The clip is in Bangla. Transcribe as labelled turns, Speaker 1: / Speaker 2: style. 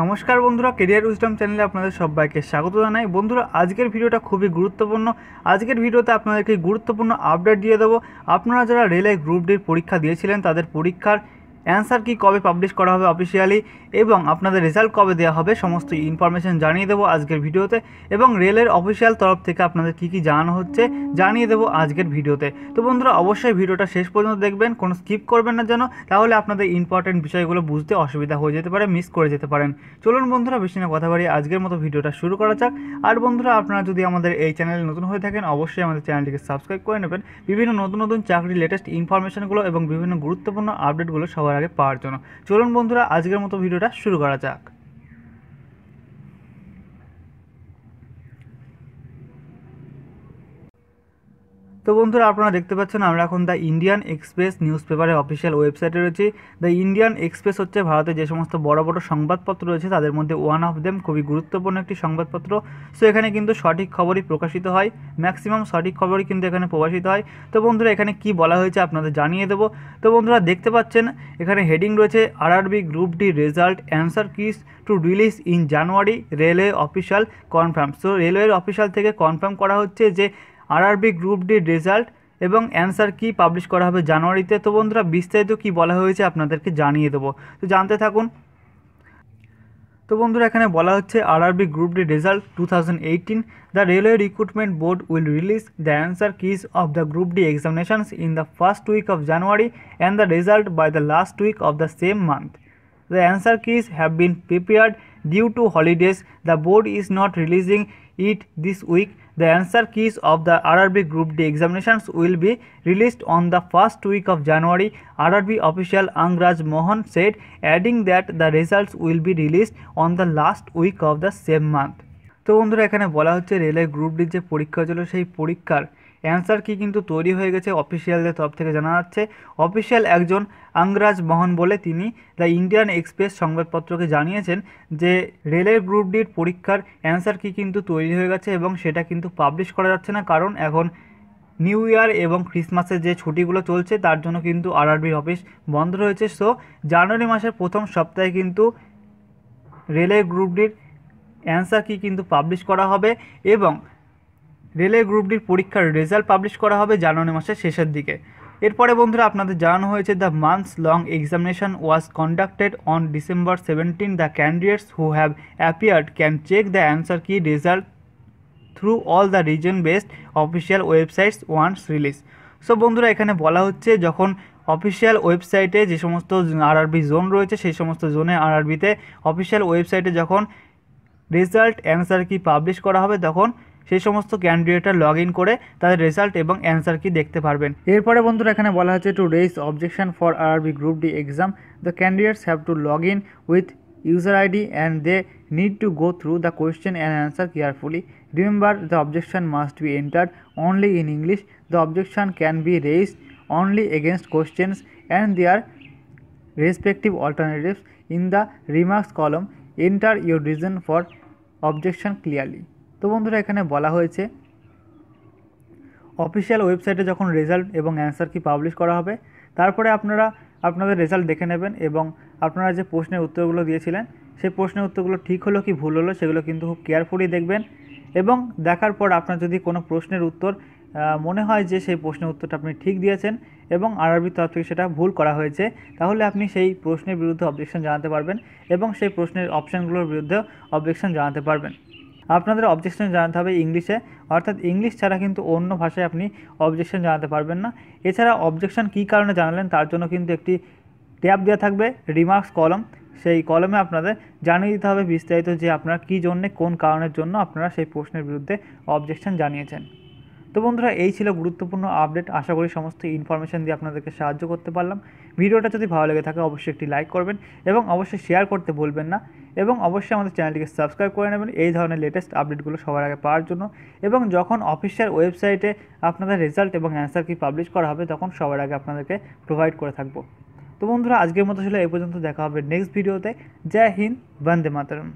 Speaker 1: নমস্কার বন্ধুরা কেরিয়ার উইজডম চ্যানেলে আপনাদের সবাইকে স্বাগত জানাই। বন্ধুরা, আজকের ভিডিওটা খুবই গুরুত্বপূর্ণ। আজকের ভিডিওতে আপনাদেরকে গুরুত্বপূর্ণ আপডেট দিয়ে দেবো। আপনারা যারা রেলে গ্রুপ ডির পরীক্ষা দিয়েছিলেন, তাদের পরীক্ষার অ্যান্সার কি কবে পাবলিশ করা হবে অফিসিয়ালি এবং আপনাদের রেজাল্ট কবে দেওয়া হবে সমস্ত ইনফরমেশন জানিয়ে দেবো আজকের ভিডিওতে এবং রেলের অফিসিয়াল তরফ থেকে আপনাদের কী কী জানানো হচ্ছে জানিয়ে দেবো আজকের ভিডিওতে। তো বন্ধুরা, অবশ্যই ভিডিওটা শেষ পর্যন্ত দেখবেন, কোনো স্কিপ করবেন না যেন, তাহলে আপনাদের ইম্পর্টেন্ট বিষয়গুলো বুঝতে অসুবিধা হয়ে যেতে পারে মিস করে যেতে পারেন। চলুন বন্ধুরা, বেশি না কথা বাড়িয়ে আজকের মতো ভিডিওটা শুরু করা যাক। আর বন্ধুরা, আপনারা যদি আমাদের এই চ্যানেলে নতুন হয়ে থাকেন, অবশ্যই আমাদের চ্যানেলটিকে সাবস্ক্রাইব করে নেবেন। বিভিন্ন নতুন নতুন চাকরির লেটেস্ট ইনফরমেশনগুলো এবং বিভিন্ন গুরুত্বপূর্ণ আপডেটগুলো সবার আগে পাওয়ার জন্য। চলুন বন্ধুরা আজকের মতো ভিডিওটা শুরু করা যাক। তো বন্ধুরা, আপনারা দেখতে পাচ্ছেন, আমরা এখন দ্য ইন্ডিয়ান এক্সপ্রেস নিউজ পেপারের অফিসিয়াল ওয়েবসাইটে রয়েছি। দ্য ইন্ডিয়ান এক্সপ্রেস হচ্ছে ভারতের যে সমস্ত বড় বড় সংবাদপত্র রয়েছে, তাদের মধ্যে ওয়ান অফ দেম খুবই গুরুত্বপূর্ণ একটি সংবাদপত্র। সো এখানে কিন্তু সঠিক খবরই প্রকাশিত হয় ম্যাক্সিমাম সঠিক খবরই কিন্তু এখানে প্রকাশিত হয়। তো বন্ধুরা, এখানে কি বলা হয়েছে আপনাদের জানিয়ে দেবো। তো বন্ধুরা, দেখতে পাচ্ছেন, এখানে হেডিং রয়েছে RRB group D result answer keys to release in January railway official confirm so রেলওয়ের অফিসিয়াল থেকে কনফার্ম করা হচ্ছে যে আরআরবি গ্রুপ ডির রেজাল্ট এবং অ্যান্সার কি পাবলিশ করা হবে জানুয়ারিতে? তো বন্ধুরা, বিস্তারিত কি বলা হয়েছে আপনাদেরকে জানিয়ে দেবো। তো জানতে থাকুন। তো বন্ধুরা, এখানে বলা হচ্ছে RRB group D result two thousand eighteen the railway recruitment board will release the answer keys of the group D examinations in the first week of January and the result by the last week of the same month the answer keys have been prepared due to holidays. The board is not releasing it this week. The answer keys of the RRB Group D examinations will be released on the first week of January. RRB official Angraj Mohan said, adding that the results will be released on the last week of the same month. তো বন্ধুরা এখানে বলা হচ্ছে রেলের গ্রুপ ডির যে পরীক্ষা ছিল সেই পরীক্ষার অ্যান্সার কি কিন্তু তৈরি হয়ে গেছে অফিসিয়ালদের তরফ থেকে জানা যাচ্ছে। অফিসিয়াল একজন আংরাজ মোহন বলে তিনি দ্য ইন্ডিয়ান এক্সপ্রেস সংবাদপত্রকে জানিয়েছেন যে, রেলের গ্রুপ ডির পরীক্ষার অ্যান্সার কি কিন্তু তৈরি হয়ে গেছে এবং সেটা কিন্তু পাবলিশ করা যাচ্ছে না। কারণ এখন নিউ ইয়ার এবং ক্রিসমাসের যে ছুটিগুলো চলছে, তার জন্য কিন্তু আরআরবির অফিস বন্ধ রয়েছে। সো, জানুয়ারি মাসের প্রথম সপ্তাহে কিন্তু রেলের গ্রুপ ডির অ্যান্সার কি কিন্তু পাবলিশ করা হবে এবং রেলের গ্রুপ ডির পরীক্ষার রেজাল্ট পাবলিশ করা হবে জানুয়ারি মাসের শেষের দিকে। এরপরে বন্ধুরা আপনাদের জানানো হয়েছে the months long examination was conducted on December seventeen the candidates who have appeared can check the answer key result through all the region based official websites once release so বন্ধুরা, এখানে বলা হচ্ছে যখন অফিসিয়াল ওয়েবসাইটে যে সমস্ত আরআরবি জোন রয়েছে, সেই সমস্ত জোনে আরআরবিতে অফিসিয়াল ওয়েবসাইটে যখন রেজাল্ট অ্যান্সার কি পাবলিশ করা হবে, তখন সেই সমস্ত ক্যান্ডিডেটরা লগ ইন করে তাদের রেজাল্ট এবং অ্যান্সার কি দেখতে পারবেন। এরপরে বন্ধুরা এখানে বলা হচ্ছে to raise objection for RRB group D exam the candidates have to log in with user ID and they need to go through the question and answer carefully remember the objection must be entered only in English the objection can be raise only against questions and their respective alternatives in the remarks column enter your reason for objection clearly তো বন্ধুরা, এখানে বলা হয়েছে অফিসিয়াল ওয়েবসাইটে যখন রেজাল্ট এবং অ্যান্সার কি পাবলিশ করা হবে, তারপরে আপনারা, আপনাদের রেজাল্ট দেখে নেবেন এবং আপনারা যে প্রশ্নের উত্তরগুলো দিয়েছিলেন, সেই প্রশ্নের উত্তরগুলো ঠিক হলো কি ভুল হলো, সেগুলো কিন্তু খুব কেয়ারফুলি দেখবেন এবং দেখার পর আপনার যদি কোনো প্রশ্নের উত্তর মনে হয় যে সেই প্রশ্নের উত্তরটা আপনি ঠিক দিয়েছেন এবং আরআরবির তরফ থেকে সেটা ভুল করা হয়েছে, তাহলে আপনি সেই প্রশ্নের বিরুদ্ধে অবজেকশন জানাতে পারবেন এবং সেই প্রশ্নের অপশানগুলোর বিরুদ্ধে অবজেকশন জানাতে পারবেন। আপনাদের অবজেকশন জানাতে হবে ইংলিশে। অর্থাৎ ইংলিশ ছাড়া কিন্তু অন্য ভাষায় আপনি অবজেকশন জানাতে পারবেন না। এছাড়া অবজেকশন কী কারণে জানালেন তার জন্য কিন্তু একটি ট্যাব দেওয়া থাকবে রিমার্কস কলম সেই কলমে আপনাদের জানিয়ে দিতে হবে বিস্তারিত যে আপনারা কী জন্যে, কোন কারণের জন্য আপনারা সেই প্রশ্নের বিরুদ্ধে অবজেকশন জানিয়েছেন। তো বন্ধুরা, এই ছিল গুরুত্বপূর্ণ আপডেট। আশা করি সমস্ত ইনফরমেশান দিয়ে আপনাদেরকে সাহায্য করতে পারলাম। ভিডিওটা যদি ভালো লেগে থাকে, অবশ্যই একটি লাইক করবেন এবং অবশ্যই শেয়ার করতে ভুলবেন না। এবং অবশ্যই আমাদের চ্যানেলটিকে সাবস্ক্রাইব করে নেবেন এই ধরনের লেটেস্ট আপডেটগুলো সবার আগে পাওয়ার জন্য। এবং যখন অফিসিয়াল ওয়েবসাইটে আপনাদের রেজাল্ট এবং অ্যান্সার কি পাবলিশ করা হবে, তখন সবার আগে আপনাদেরকে প্রোভাইড করে থাকব। তো বন্ধুরা, আজকের মতো ছিল এই পর্যন্ত। দেখা হবে নেক্সট ভিডিওতে জয় হিন্দ, বন্দে মাতরম।